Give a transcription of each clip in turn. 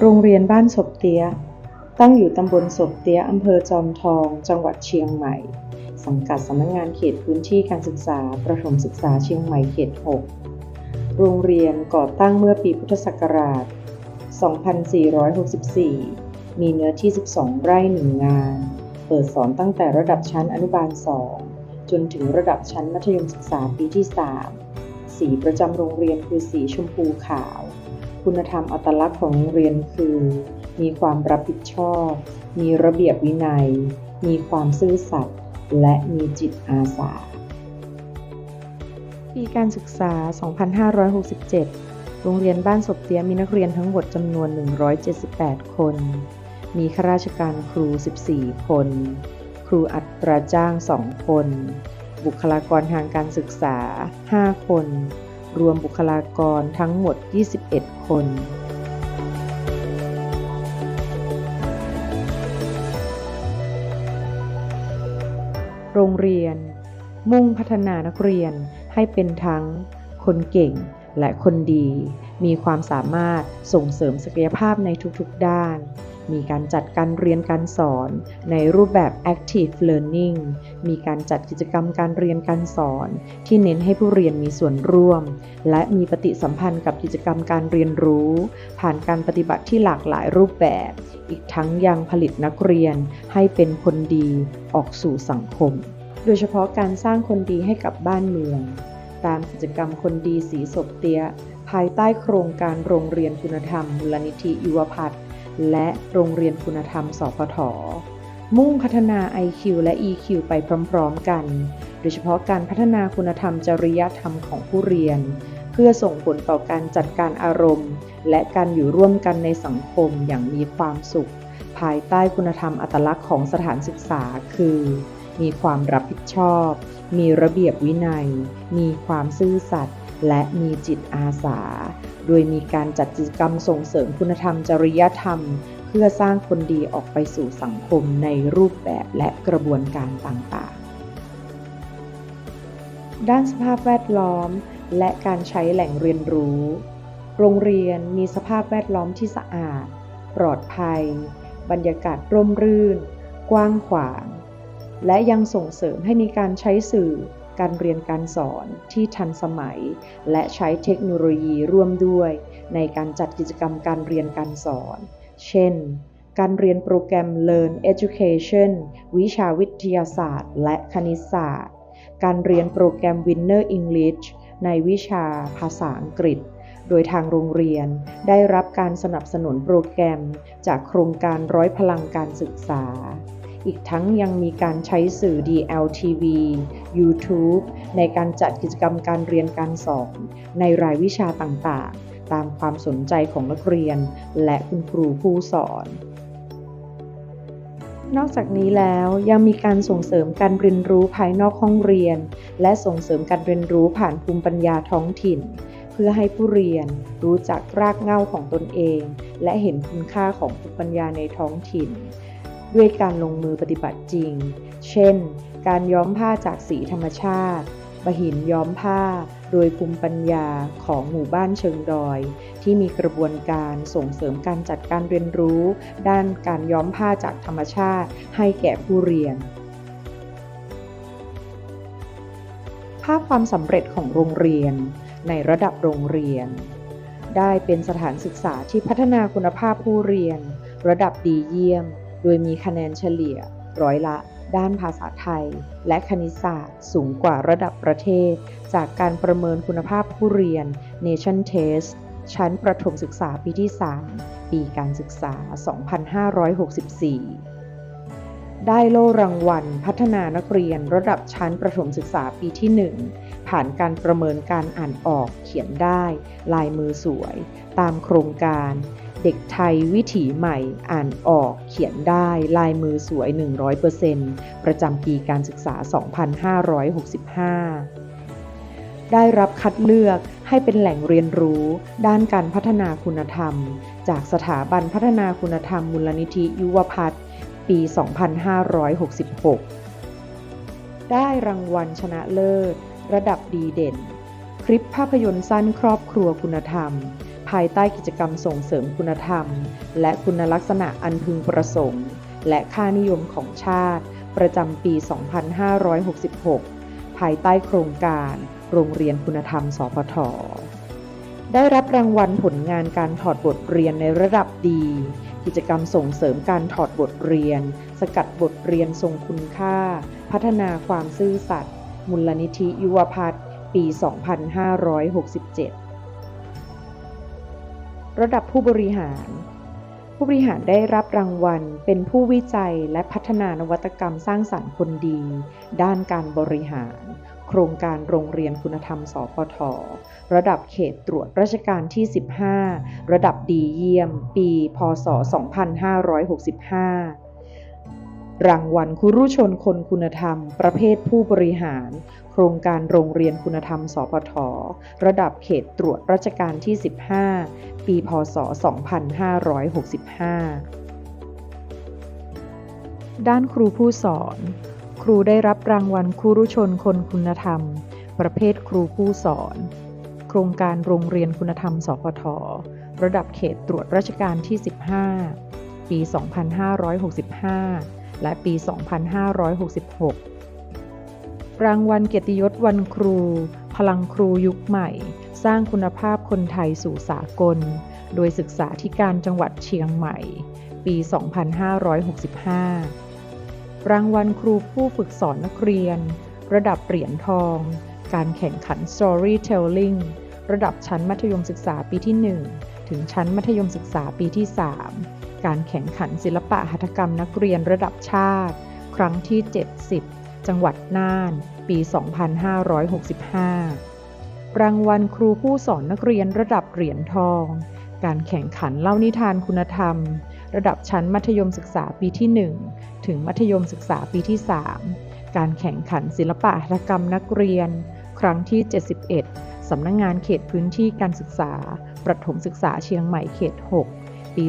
โรงเรียนบ้านศพเตี้ย ตั้งอยู่ตำบลศพเตี้ยอำเภอจอมทอง จังหวัดเชียงใหม่ สังกัดสำนักงานเขตพื้นที่การศึกษา ประถมศึกษาเชียงใหม่เขต 6 โรงเรียนก่อตั้งเมื่อปีพุทธศักราช 2464 มีเนื้อที่ 12 ไร่หนึ่งงาน เปิดสอนตั้งแต่ระดับชั้นอนุบาล 2 จนถึงระดับชั้นมัธยมศึกษาปีที่ 3 สีประจำโรงเรียนคือสีชมพูขาว คุณธรรมอัตลักษณ์ของโรงเรียนคือ มีความรับผิดชอบ มีระเบียบวินัย มีความซื่อสัตย์ และมีจิตอาสา ปีการศึกษา 2567 โรงเรียนบ้านศพเตี้ยมีนักเรียนทั้งหมดจำนวน 178 คน มีข้าราชการครู 14 คน ครูอัตราจ้าง 2 คน บุคลากรทางการศึกษา 5 คน รวมบุคลากรทั้งหมด 21 คนโรงเรียน มุ่งพัฒนานักเรียนให้เป็นทั้งคนเก่งและคนดี มีความสามารถส่งเสริมศักยภาพในทุกๆด้าน มีการจัดการเรียนการสอน ในรูปแบบ active learning มีการจัดกิจกรรมการเรียนการสอน ที่เน้นให้ผู้เรียนมีส่วนร่วม และมีปฏิสัมพันธ์กับกิจกรรมการเรียนรู้ ผ่านการปฏิบัติที่หลากหลายรูปแบบ อีกทั้งยังผลิตนักเรียนให้เป็นคนดีออกสู่สังคม โดยเฉพาะการสร้างคนดีให้กับบ้านเมือง ตามกิจกรรมคนดีสีศพเตี้ยภายใต้โครงการโรงเรียนคุณธรรมมูลนิธิยุวพัฒน์ และโรงเรียนคุณธรรมสพทมุ่งพัฒนา IQ และ EQ ไปพร้อมๆกัน โดยเฉพาะการพัฒนาคุณธรรมจริยธรรมของผู้เรียน เพื่อส่งผลต่อการจัดการอารมณ์ และการอยู่ร่วมกันในสังคมอย่างมีความสุข ภายใต้คุณธรรมอัตลักษณ์ของสถานศึกษา คือ มีความรับผิดชอบ มีระเบียบวินัย มีความซื่อสัตย์และมีจิตอาสา โดยมีการจัดกิจกรรมส่งเสริมคุณธรรมจริยธรรม เพื่อสร้างคนดีออกไปสู่สังคมในรูปแบบและกระบวนการต่างๆ ด้านสภาพแวดล้อม และการใช้แหล่งเรียนรู้ โรงเรียนมีสภาพแวดล้อมที่สะอาด ปลอดภัย บรรยากาศร่มรื่น กว้างขวาง และยังส่งเสริมให้มีการใช้สื่อ การเรียนการสอนที่ทันสมัย และใช้เทคโนโลยีร่วมด้วย ในการจัดกิจกรรมการเรียนการสอน เช่น การเรียนโปรแกรม Learn Education วิชาวิทยาศาสตร์ และคณิตศาสตร์ การเรียนโปรแกรม Winner English ในวิชาภาษาอังกฤษ โดยทางโรงเรียนได้รับการสนับสนุนโปรแกรม จากโครงการร้อยพลังการศึกษา อีกทั้งยังมีการใช้สื่อ DLTV YouTube ในการจัดกิจกรรมการเรียนการสอน ในรายวิชาต่างๆ ตามความสนใจของนักเรียน และคุณครูผู้สอน นอกจากนี้แล้วยังมีการส่งเสริมการเรียนรู้ภายนอกห้องเรียน และส่งเสริมการเรียนรู้ผ่านภูมิปัญญาท้องถิ่น เพื่อให้ผู้เรียนรู้จักรากเหง้าของตนเอง และเห็นคุณค่าของภูมิปัญญาในท้องถิ่น ด้วยการลงมือปฏิบัติจริง เช่น การย้อมผ้าจากสีธรรมชาติบหินย้อมผ้า โดยภูมิปัญญาของหมู่บ้านเชิงดอย ที่มีกระบวนการส่งเสริมการจัดการเรียนรู้ ด้านการย้อมผ้าจากธรรมชาติให้แก่ผู้เรียน ภาพความสำเร็จของโรงเรียน ในระดับโรงเรียน ได้เป็นสถานศึกษาที่พัฒนาคุณภาพผู้เรียน ระดับดีเยี่ยม โดยมีคะแนนเฉลี่ยร้อยละ ด้านภาษาไทย และคณิตศาสตร์ สูงกว่าระดับประเทศ จากการประเมินคุณภาพผู้เรียน Nation Test ชั้นประถมศึกษาปีที่ 3 ปีการศึกษา 2564 ได้โล่รางวัล พัฒนานักเรียนระดับชั้นประถมศึกษาปีที่ 1 ผ่านการประเมินการอ่านออกเขียนได้ ลายมือสวย ตามโครงการ เด็กไทยวิถีใหม่อ่านออกเขียนได้ลายมือสวย 100%ประจำปีการศึกษา 2565 ได้รับคัดเลือกให้เป็นแหล่งเรียนรู้ ด้านการพัฒนาคุณธรรม จากสถาบันพัฒนาคุณธรรมมูลนิธิยุวพัฒน์ปี 2566 ได้รางวัลชนะเลิศ ระดับดีเด่น คลิปภาพยนตร์สั้นครอบครัวคุณธรรม ภายใต้กิจกรรมส่งเสริมคุณธรรม และคุณลักษณะอันพึงประสงค์ และค่านิยมของชาติ ประจำปี 2566 ภายใต้โครงการ โรงเรียนคุณธรรม สพทได้รับรางวัลผลงานการถอดบทเรียนในระดับดี กิจกรรมส่งเสริมการถอดบทเรียน สกัดบทเรียนทรงคุณค่า พัฒนาความซื่อสัตย์มูลนิธิยุวพัฒน์ปี 2567 ระดับผู้บริหาร ผู้บริหารได้รับรางวัล เป็นผู้วิจัยและพัฒนานวัตกรรมสร้างสรรค์คนดี ด้านการบริหาร โครงการโรงเรียนคุณธรรม สพท ระดับเขตตรวจราชการที่ 15 ระดับดีเยี่ยม ปี พศ 2565 รางวัลคุรุชนคนคุณธรรม ประเภทผู้บริหาร โครงการโรงเรียนคุณธรรม สพท ระดับเขตตรวจราชการที่ 15 ปี พศ 2565 ด้านครูผู้สอน ครูได้รับรางวัลครูรุชนคนคุณธรรม ประเภทครูผู้สอน โครงการโรงเรียนคุณธรรม สพท ระดับเขตตรวจราชการที่ 15 ปี 2565 และปี 2566 รางวัลเกียรติยศวันครู พลังครูยุคใหม่ สร้างคุณภาพคนไทยสู่สากล โดยศึกษาธิการจังหวัดเชียงใหม่ ปี 2565 รางวัลครูผู้ฝึกสอนนักเรียน ระดับเหรียญทอง การแข่งขัน Storytelling ระดับชั้นมัธยมศึกษาปีที่ 1 ถึงชั้นมัธยมศึกษาปีที่ 3 การแข่งขันศิลปะหัตถกรรมนักเรียนระดับชาติ ครั้งที่ 70 จังหวัดน่าน ปี 2565 รางวัลครูผู้สอนนักเรียนระดับเหรียญทอง การแข่งขันเล่านิทานคุณธรรม ระดับชั้นมัธยมศึกษาปีที่ 1 ถึงมัธยมศึกษาปีที่ 3 การแข่งขันศิลปะหัตถกรรมนักเรียน ครั้งที่ 71สำนักงงานเขตพื้นที่การศึกษา ประถมศึกษาเชียงใหม่เขต 6 ปี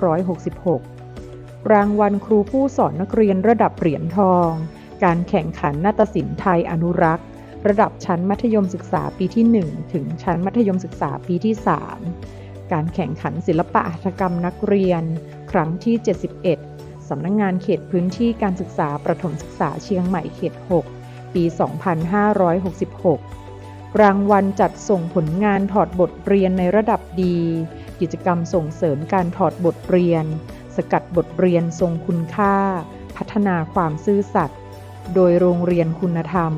2566 รางวัลครูผู้สอนนักเรียนระดับเหรียญทอง การแข่งขันนาฏศิลป์ไทยอนุรักษ์ ระดับชั้นมัธยมศึกษาปีที่ 1 ถึงชั้นมัธยมศึกษาปีที่ 3 การแข่งขันศิลปะหัตถกรรมนักเรียน ครั้งที่ 71 สำนักงงานเขตพื้นที่การศึกษาประถมศึกษาเชียงใหม่เขต 6 ปี 2566รางวัลจัดส่งผลงานถอดบทเรียนในระดับดี กิจกรรมส่งเสริมการถอดบทเรียน สกัดบทเรียนทรงคุณค่า พัฒนาความซื่อสัตย์โดยโรงเรียนคุณธรรม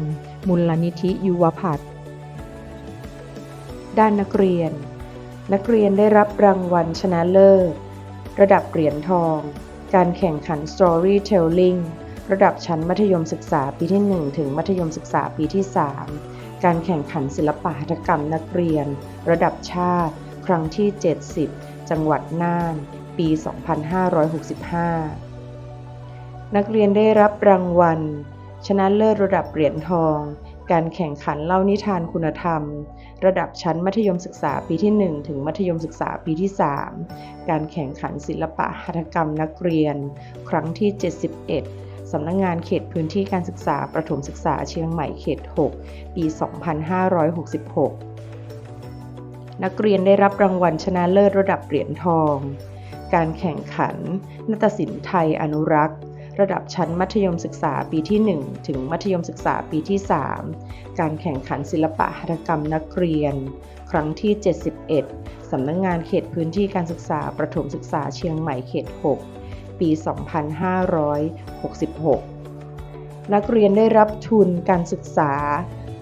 มูลนิธิยุวพัฒน์ด้านนักเรียน นักเรียนได้รับรางวัลชนะเลิศ ระดับเหรียญทอง การแข่งขัน Storytelling ระดับชั้นมัธยมศึกษาปีที่ 1 ถึงมัธยมศึกษาปีที่ 3 การแข่งขันศิลปะหัตถกรรมนักเรียน ระดับชาติ ครั้งที่ 70 จังหวัดน่าน ปี 2565 นักเรียนได้รับรางวัล ชนะเลิศระดับเหรียญทอง การแข่งขันเล่านิทานคุณธรรม ระดับชั้นมัธยมศึกษาปีที่ 1 ถึงมัธยมศึกษาปีที่ 3 การแข่งขันศิลปะหัตถกรรมนักเรียน ครั้งที่ 71สำนักงงานเขตพื้นที่การศึกษาประถมศึกษาเชียงใหม่เขต 6 ปี 2566 นักเรียนได้รับรางวัลชนะเลิศระดับเหรียญทอง การแข่งขันนาฏศิลป์ไทยอนุรักษ์ ระดับชั้นมัธยมศึกษาปีที่ 1 ถึงมัธยมศึกษาปีที่ 3 การแข่งขันศิลปะหัตถกรรมนักเรียน ครั้งที่ 71 สำนักงงานเขตพื้นที่การศึกษาประถมศึกษาเชียงใหม่เขต 6 ปี 2566 นักเรียนได้รับทุนการศึกษา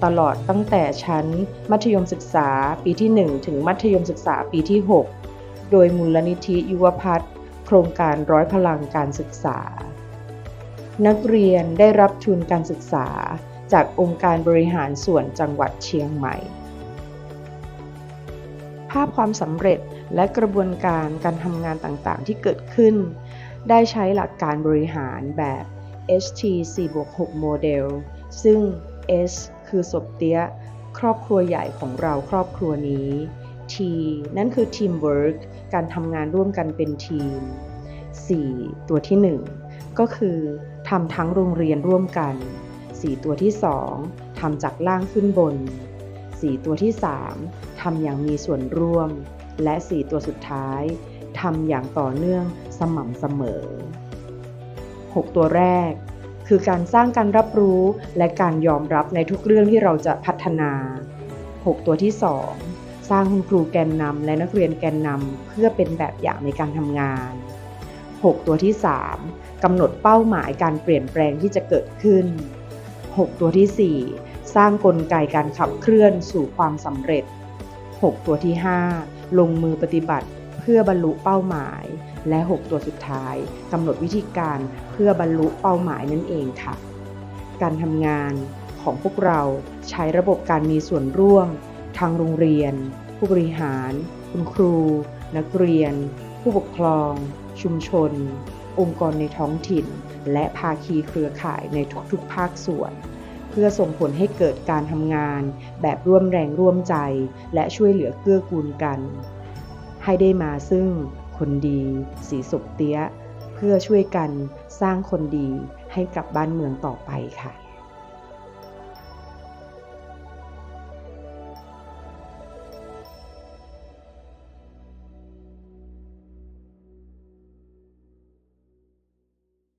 ตลอดตั้งแต่ชั้น มัธยมศึกษาปีที่ 1 ถึงมัธยมศึกษาปีที่ 6 โดยมูลนิธิยุวพัฒน์โครงการร้อยพลังการศึกษา นักเรียนได้รับทุนการศึกษา จากองค์การบริหารส่วนจังหวัดเชียงใหม่ ภาพความสำเร็จและกระบวนการการทำงานต่างๆ ที่เกิดขึ้น ได้ใช้หลักการบริหารแบบ HT 4 6โมเดล ซึ่ง S คือศพเตี้ย ครอบครัวใหญ่ของเราครอบครัวนี้ T นั่นคือ Teamwork การทำงานร่วมกันเป็นทีม 4 ตัวที่ 1 ก็คือทำทั้งโรงเรียนร่วมกัน 4 ตัวที่ 2ทำจากล่างขึ้นบน 4 ตัวที่ 3ทำอย่างมีส่วนร่วม และ 4 ตัวสุดท้ายทำอย่างต่อเนื่องสม่ำเสมอ 6 ตัวแรก คือการสร้างการรับรู้และการยอมรับในทุกเรื่องที่เราจะพัฒนา 6 ตัวที่ 2 สร้างคุณครูแกนนำและนักเรียนแกนนำเพื่อเป็นแบบอย่างในการทำงาน 6 ตัวที่ 3กำหนดเป้าหมายการเปลี่ยนแปลงที่จะเกิดขึ้น 6 ตัวทีสี่ 4 สร้างกลไกการขับเคลื่อนสู่ความสำเร็จ 6 ตัวที่ 5 ลงมือปฏิบัติเพื่อบรรลุเป้าหมาย และ 6 ตัวสุดท้ายกำหนดวิธีการเพื่อบรรลุเป้าหมายนั่นเองค่ะ การทำงานของพวกเราใช้ระบบการมีส่วนร่วม ทางโรงเรียน ผู้บริหาร คุณครู นักเรียน ผู้ปกครอง ชุมชน องค์กรในท้องถิ่น และภาคีเครือข่ายในทุกๆ ภาคส่วน เพื่อส่งผลให้เกิดการทำงาน แบบร่วมแรงร่วมใจ และช่วยเหลือเกื้อกูลกัน ให้ได้มาซึ่ง คนดี สีสุขเตี้ย เพื่อช่วยกันสร้างคนดีให้กับบ้านเมืองต่อไปค่ะ